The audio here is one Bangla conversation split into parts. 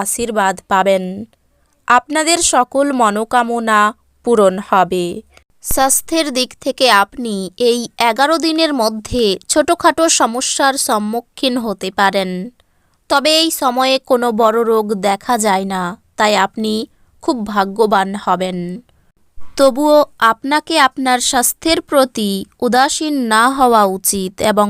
আশীর্বাদ পাবেন। আপনাদের সকল মনোকামনা পূরণ হবে। স্বাস্থ্যের দিক থেকে আপনি এই এগারো দিনের মধ্যে ছোটোখাটো সমস্যার সম্মুখীন হতে পারেন। তবে এই সময়ে কোনো বড় রোগ দেখা যায় না, তাই আপনি খুব ভাগ্যবান হবেন। তবুও আপনাকে আপনার স্বাস্থ্যের প্রতি উদাসীন না হওয়া উচিত এবং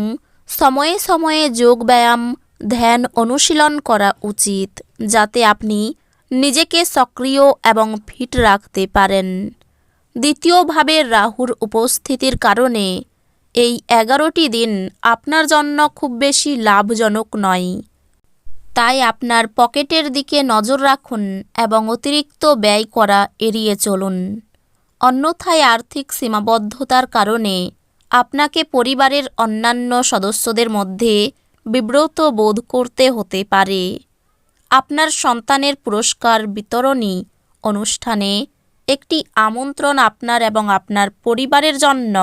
সময়ে সময়ে যোগব্যায়াম ধ্যান অনুশীলন করা উচিত যাতে আপনি নিজেকে সক্রিয় এবং ফিট রাখতে পারেন। দ্বিতীয়ভাবে রাহুর উপস্থিতির কারণে এই এগারোটি দিন আপনার জন্য খুব বেশি লাভজনক নয়। তাই আপনার পকেটের দিকে নজর রাখুন এবং অতিরিক্ত ব্যয় করা এড়িয়ে চলুন। অন্যথায় আর্থিক সীমাবদ্ধতার কারণে আপনাকে পরিবারের অন্যান্য সদস্যদের মধ্যে বিব্রত বোধ করতে হতে পারে। আপনার সন্তানের পুরস্কার বিতরণী অনুষ্ঠানে একটি আমন্ত্রণ আপনার এবং আপনার পরিবারের জন্য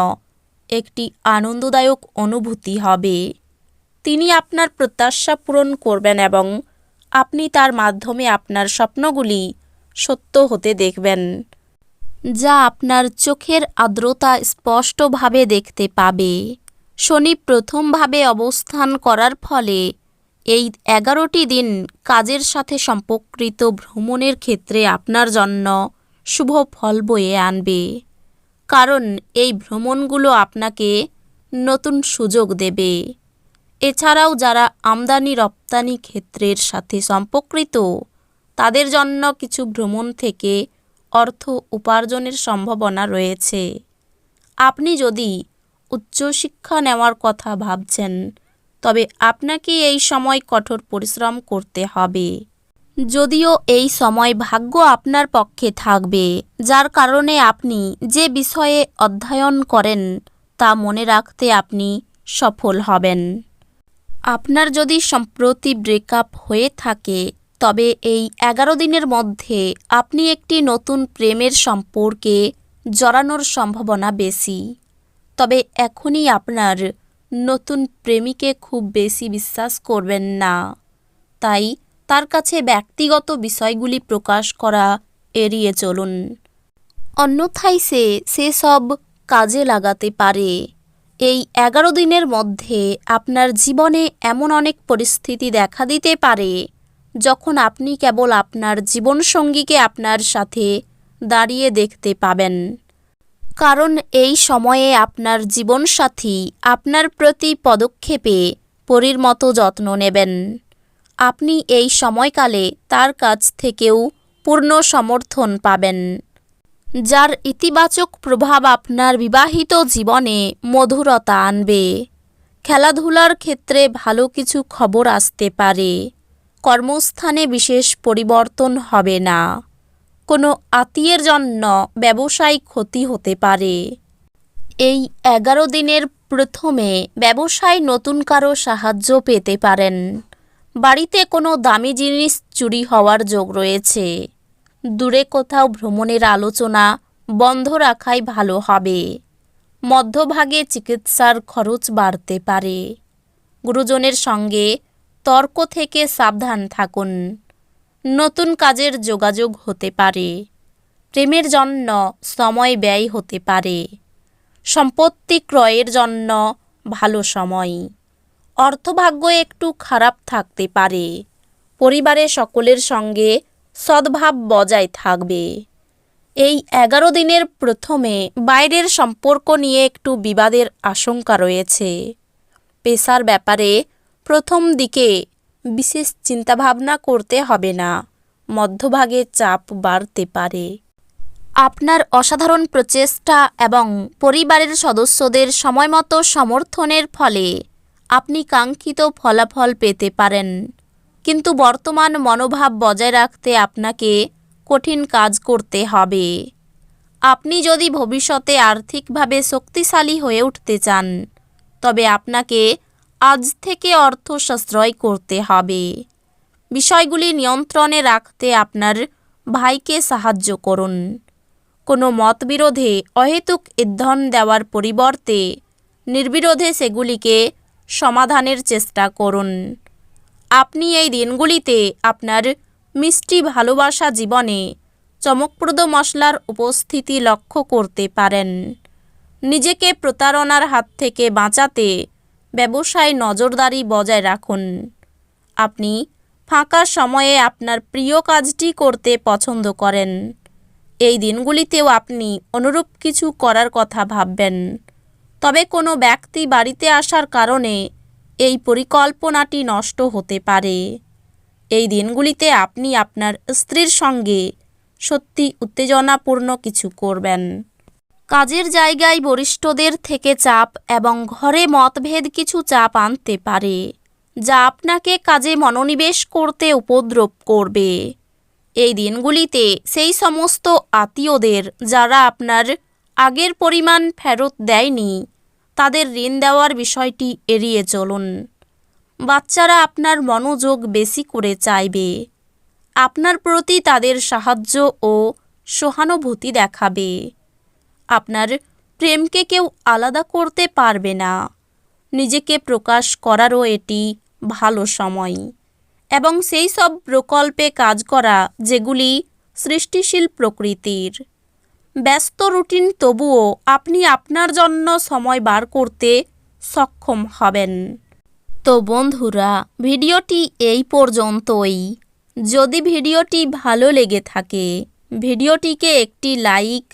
একটি আনন্দদায়ক অনুভূতি হবে। তিনি আপনার প্রত্যাশা পূরণ করবেন এবং আপনি তার মাধ্যমে আপনার স্বপ্নগুলি সত্য হতে দেখবেন, যা আপনার চোখের আর্দ্রতা স্পষ্টভাবে দেখতে পাবে। শনি প্রথমভাবে অবস্থান করার ফলে এই এগারোটি দিন কাজের সাথে সম্পর্কিত ভ্রমণের ক্ষেত্রে আপনার জন্য শুভ ফল বয়ে আনবে। কারণ এই ভ্রমণগুলো আপনাকে নতুন সুযোগ দেবে। এছাড়াও যারা আমদানি রপ্তানি ক্ষেত্রের সাথে সম্পর্কিত, তাদের জন্য কিছু ভ্রমণ থেকে অর্থ উপার্জনের সম্ভাবনা রয়েছে। আপনি যদি উচ্চশিক্ষা নেওয়ার কথা ভাবছেন। তবে আপনাকে এই সময় কঠোর পরিশ্রম করতে হবে। যদিও এই সময় ভাগ্য আপনার পক্ষে থাকবে, যার কারণে আপনি যে বিষয়ে অধ্যয়ন করেন, তা মনে রাখতে আপনি সফল হবেন। আপনার যদি সম্প্রতি ব্রেকআপ হয়ে থাকে, তবে এই এগারো দিনের মধ্যে আপনি একটি নতুন প্রেমের সম্পর্কে জড়ানোর সম্ভাবনা বেশি। তবে এখনই আপনার নতুন প্রেমিকে খুব বেশি বিশ্বাস করবেন না। তাই তার কাছে ব্যক্তিগত বিষয়গুলি প্রকাশ করা এড়িয়ে চলুন। অন্যথায় সে সেসব কাজে লাগাতে পারে। এই এগারো দিনের মধ্যে আপনার জীবনে এমন অনেক পরিস্থিতি দেখা দিতে পারে, যখন আপনি কেবল আপনার জীবনসঙ্গীকে আপনার সাথে দাঁড়িয়ে দেখতে পাবেন। কারণ এই সময়ে আপনার জীবনসাথী আপনার প্রতি পদক্ষেপে পরীর মতো যত্ন নেবেন। আপনি এই সময়কালে তার কাছ থেকেও পূর্ণ সমর্থন পাবেন। যার ইতিবাচক প্রভাব আপনার বিবাহিত জীবনে মধুরতা আনবে। খেলাধুলার ক্ষেত্রে ভালো কিছু খবর আসতে পারে। কর্মস্থানে বিশেষ পরিবর্তন হবে না। কোনো আত্মীয়ের জন্য ব্যবসায়িক ক্ষতি হতে পারে। এই এগারো দিনের প্রথমে ব্যবসায় নতুন কারও সাহায্য পেতে পারেন। বাড়িতে কোনো দামি জিনিস চুরি হওয়ার যোগ রয়েছে। দূরে কোথাও ভ্রমণের আলোচনা বন্ধ রাখাই ভালো হবে। মধ্যভাগে চিকিৎসার খরচ বাড়তে পারে। গুরুজনের সঙ্গে তর্ক থেকে সাবধান থাকুন। নতুন কাজের যোগাযোগ হতে পারে। প্রেমের জন্য সময় ব্যয় হতে পারে। সম্পত্তি ক্রয়ের জন্য ভালো সময়। অর্থভাগ্য একটু খারাপ থাকতে পারে। পরিবারে সকলের সঙ্গে সদ্ভাব বজায় থাকবে। এই এগারো দিনের প্রথমে বাইরের সম্পর্ক নিয়ে একটু বিবাদের আশঙ্কা রয়েছে। পেশার ব্যাপারে প্রথম দিকে বিশেষ চিন্তাভাবনা করতে হবে না। মধ্যভাগে চাপ বাড়তে পারে। আপনার অসাধারণ প্রচেষ্টা এবং পরিবারের সদস্যদের সময়মতো সমর্থনের ফলে আপনি কাঙ্ক্ষিত ফলাফল পেতে পারেন। কিন্তু বর্তমান মনোভাব বজায় রাখতে আপনাকে কঠিন কাজ করতে হবে। আপনি যদি ভবিষ্যতে আর্থিকভাবে শক্তিশালী হয়ে উঠতে চান, তবে আপনাকে আজ থেকে অর্থ সাশ্রয় করতে হবে। বিষয়গুলি নিয়ন্ত্রণে রাখতে আপনার ভাইকে সাহায্য করুন। কোনো মতবিরোধে অহেতুক ইন্ধন দেওয়ার পরিবর্তে নির্বিরোধে সেগুলিকে সমাধানের চেষ্টা করুন। আপনি এই দিনগুলিতে আপনার মিষ্টি ভালোবাসা জীবনে চমকপ্রদ মশলার উপস্থিতি লক্ষ্য করতে পারেন। নিজেকে প্রতারণার হাত থেকে বাঁচাতে ব্যবসায় নজরদারি বজায় রাখুন। আপনি ফাঁকা সময়ে আপনার প্রিয় কাজটি করতে পছন্দ করেন। এই দিনগুলিতেও আপনি অনুরূপ কিছু করার কথা ভাববেন। তবে কোনো ব্যক্তি বাড়িতে আসার কারণে এই পরিকল্পনাটি নষ্ট হতে পারে। এই দিনগুলিতে আপনি আপনার স্ত্রীর সঙ্গে সত্যি উত্তেজনাপূর্ণ কিছু করবেন। কাজের জায়গায় বরিষ্ঠদের থেকে চাপ এবং ঘরে মতভেদ কিছু চাপ আনতে পারে, যা আপনাকে কাজে মনোনিবেশ করতে উপদ্রব করবে। এই দিনগুলিতে সেই সমস্ত আত্মীয়দের যারা আপনার আগের পরিমাণ ফেরত দেয়নি, তাদের ঋণ দেওয়ার বিষয়টি এড়িয়ে চলুন। বাচ্চারা আপনার মনোযোগ বেশি করে চাইবে। আপনার প্রতি তাদের সাহায্য ও সহানুভূতি দেখাবে। আপনার প্রেমকে কেউ আলাদা করতে পারবে না। নিজেকে প্রকাশ করারও এটি ভালো সময়। এবং সেই সব প্রকল্পে কাজ করা যেগুলি সৃষ্টিশীল প্রকৃতির। ব্যস্ত রুটিন তবুও আপনি আপনার জন্য সময় বার করতে সক্ষম হবেন। তো বন্ধুরা, ভিডিওটি এই পর্যন্তই। যদি ভিডিওটি ভালো লেগে থাকে, ভিডিওটিকে একটি লাইক